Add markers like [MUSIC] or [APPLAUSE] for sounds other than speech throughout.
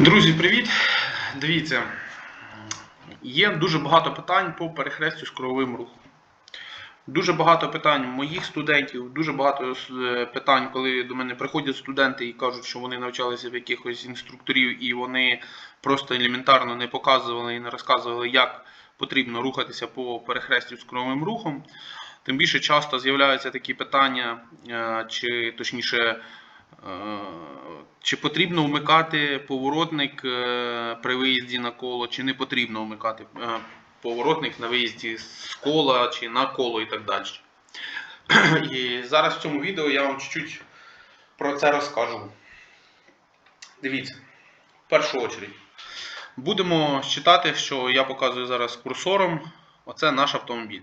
Друзі, привіт! Дивіться, є дуже багато питань по перехрестю з крововим рухом. Дуже багато питань моїх студентів, дуже багато е, питань, коли до мене приходять студенти і кажуть, що вони навчалися в якихось інструкторів і вони просто елементарно не показували і не розказували, як потрібно рухатися по перехрестю з крововим рухом. Тим більше часто з'являються такі питання, е, чи точніше. Чи потрібно вмикати поворотник е, при виїзді на коло, чи не потрібно вмикати е, поворотник на виїзді з кола чи на коло і так далі. [CLEARS THROAT] І зараз в цьому відео я вам чуть-чуть про це розкажу. Дивіться, в першу чергу, будемо читати, що я показую зараз курсором. Оце наш автомобіль.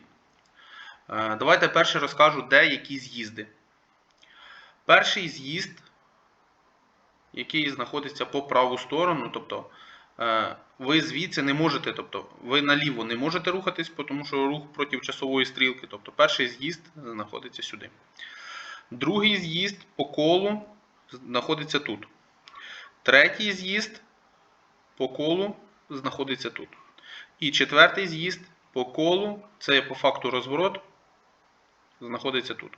Е, Давайте перше розкажу, де які з'їзди. Перший з'їзд, який знаходиться по праву сторону, тобто е, ви звідси не можете, тобто ви наліво не можете рухатись, тому що рух проти часової стрілки. Тобто перший з'їзд знаходиться сюди. Другий з'їзд по колу знаходиться тут. Третій з'їзд по колу знаходиться тут. І четвертий з'їзд по колу, це по факту розворот, знаходиться тут.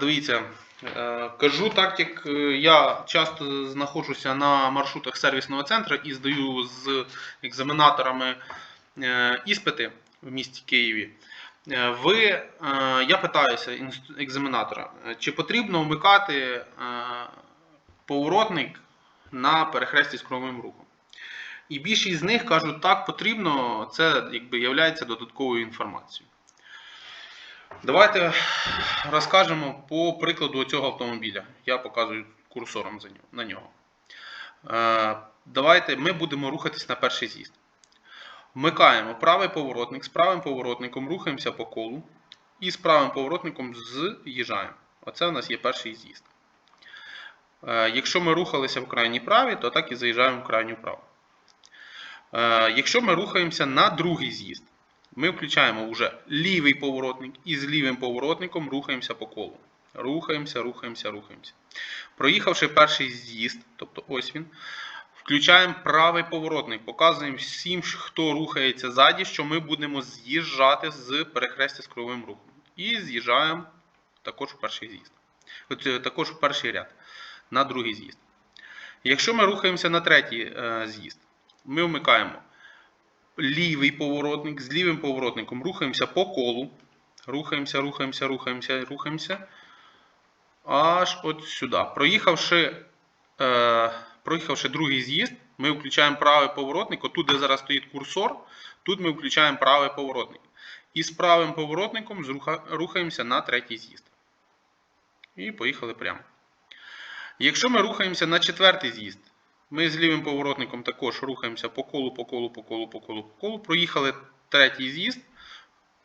Дивіться, е, кажу так, як е, я часто знаходжуся на маршрутах сервісного центру і здаю з екзаменаторами е, іспити в місті Києві. Ви, я питаюся екзаменатора, чи потрібно вмикати поворотник на перехресті з крововим рухом. І більшість з них кажуть, так, потрібно, це якби є додатковою інформацією. Давайте розкажемо по прикладу цього автомобіля. Я показую курсором на нього. Е, Давайте ми будемо рухатись на перший з'їзд. Вмикаємо правий поворотник, з правим поворотником рухаємося по колу і з правим поворотником з'їжджаємо. Оце у нас є перший з'їзд. Е, Якщо ми рухалися в крайній праві, то так і заїжджаємо в крайню праву. Е, Якщо ми рухаємося на другий з'їзд, ми включаємо вже лівий поворотник і з лівим поворотником рухаємося по колу. Рухаємося, рухаємося, рухаємося. Проїхавши перший з'їзд, тобто ось він, включаємо правий поворотник. Показуємо всім, хто рухається ззаді, що ми будемо з'їжджати з перехрестя з крововим рухом. І з'їжджаємо також в перший з'їзд. Е, Також в перший ряд, на другий з'їзд. Якщо ми рухаємося на третій е, з'їзд, ми вмикаємо лівий поворотник з лівим поворотником рухаємося по колу. Рухаємося, рухаємося, рухаємося, рухаємося. Аж от сюди. Проїхавши, е, проїхавши другий з'їзд, ми включаємо правий поворотник. Отут, де зараз стоїть курсор, тут ми включаємо правий поворотник. І з правим поворотником рухаємося на третій з'їзд. І поїхали прямо. Якщо ми рухаємося на четвертий з'їзд, ми з лівим поворотником також рухаємося по колу, по колу, по колу, по колу, по колу. Проїхали третій з'їзд.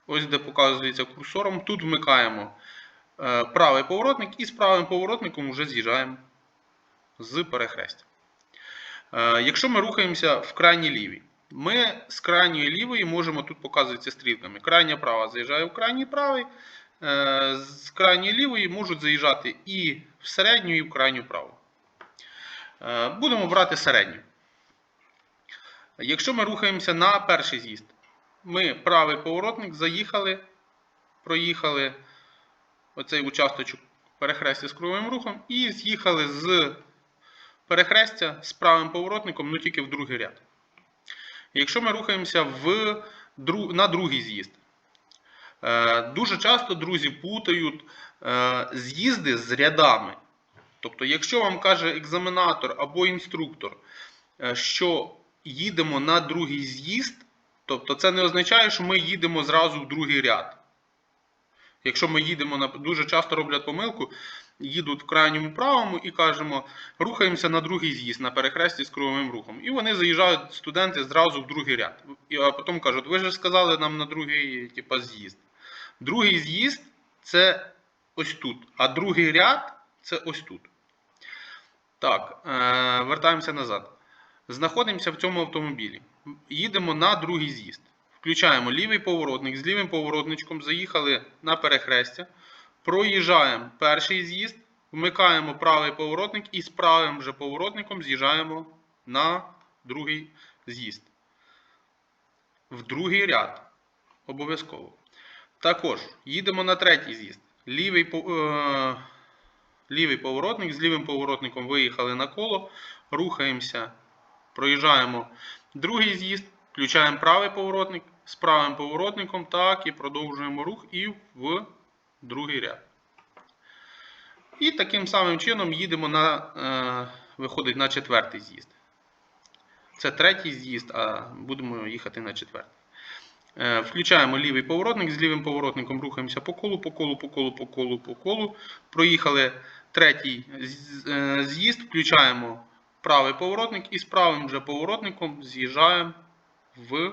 Ось де показується курсором. Тут вмикаємо е, правий поворотник і з правим поворотником вже з'їжджаємо з перехрестя. Е, якщо ми рухаємося в крайній лівій, ми з крайньої лівої можемо тут показується стрілками. Крайня права заїжджає в крайній правий, е, з крайньої лівої можуть заїжджати і в середню, і в крайню праву. Е, Будемо брати середню. Якщо ми рухаємося на перший з'їзд, ми правий поворотник заїхали, проїхали оцей участочок перехрестя з круговим рухом і з'їхали з перехрестя з правим поворотником, ну тільки в другий ряд. Якщо ми рухаємося в, на другий з'їзд, е, дуже часто друзі путають е, з'їзди з рядами. Тобто, якщо вам каже екзаменатор або інструктор, е, що їдемо на другий з'їзд, тобто це не означає, що ми їдемо зразу в другий ряд. Якщо ми їдемо на дуже часто роблять помилку, їдуть в крайньому правому і кажемо, рухаємося на другий з'їзд на перехресті з круговим рухом. І вони заїжджають студенти зразу в другий ряд. І а потім кажуть, ви ж сказали нам на другий типа, з'їзд. Другий з'їзд це ось тут, а другий ряд це ось тут. Так, е, вертаємося назад. Знаходимося в цьому автомобілі. Їдемо на другий з'їзд. Включаємо лівий поворотник. З лівим поворотничком заїхали на перехрестя. Проїжджаємо перший з'їзд, вмикаємо правий поворотник і з правим же поворотником з'їжджаємо на другий з'їзд. В другий ряд. Обов'язково. Також їдемо на третій з'їзд. Лівий, е, лівий поворотник з лівим поворотником виїхали на коло, рухаємося, проїжджаємо другий з'їзд, включаємо правий поворотник з правим поворотником, так і продовжуємо рух і в другий ряд. І таким самим чином їдемо на, е, виходить на четвертий з'їзд. Це третій з'їзд, а будемо їхати на четвертий. Е, Включаємо лівий поворотник, з лівим поворотником рухаємося по колу, по колу, по колу, по колу, по колу. Проїхали третій е, з'їзд, включаємо правий поворотник і з правим же поворотником з'їжджаємо в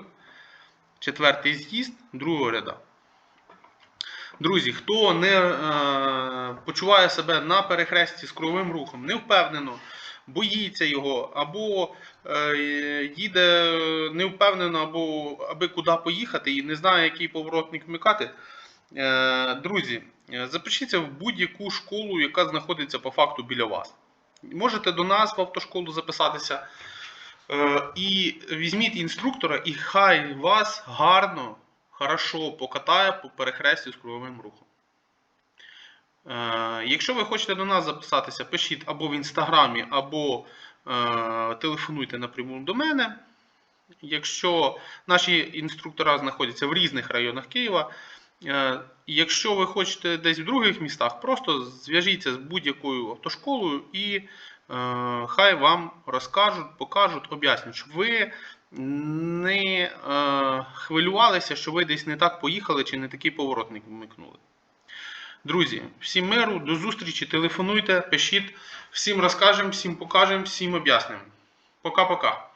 четвертий з'їзд другого ряда. Друзі, хто не е, почуває себе на перехресті з круговим рухом, не впевнено, боїться його, або е, їде невпевнено, або аби куди поїхати і не знає, який поворотник вмикати. Е, друзі, е, запишіться в будь-яку школу, яка знаходиться по факту біля вас. Можете до нас в автошколу записатися. І візьміть інструктора, і хай вас гарно, хорошо покатає по перехресті з круговим рухом. Е, Якщо ви хочете до нас записатися, пишіть або в інстаграмі, або е, телефонуйте напряму до мене. Якщо наші інструктора знаходяться в різних районах Києва, е, якщо ви хочете десь в других містах, просто зв'яжіться з будь-якою автошколою і хай вам розкажуть, покажуть, об'яснять, щоб ви не хвилювалися, що ви десь не так поїхали чи не такий поворотник вмикнули. Друзі, всім миру, до зустрічі, телефонуйте, пишіть, всім розкажемо, всім покажемо, всім об'яснимо. Пока-пока.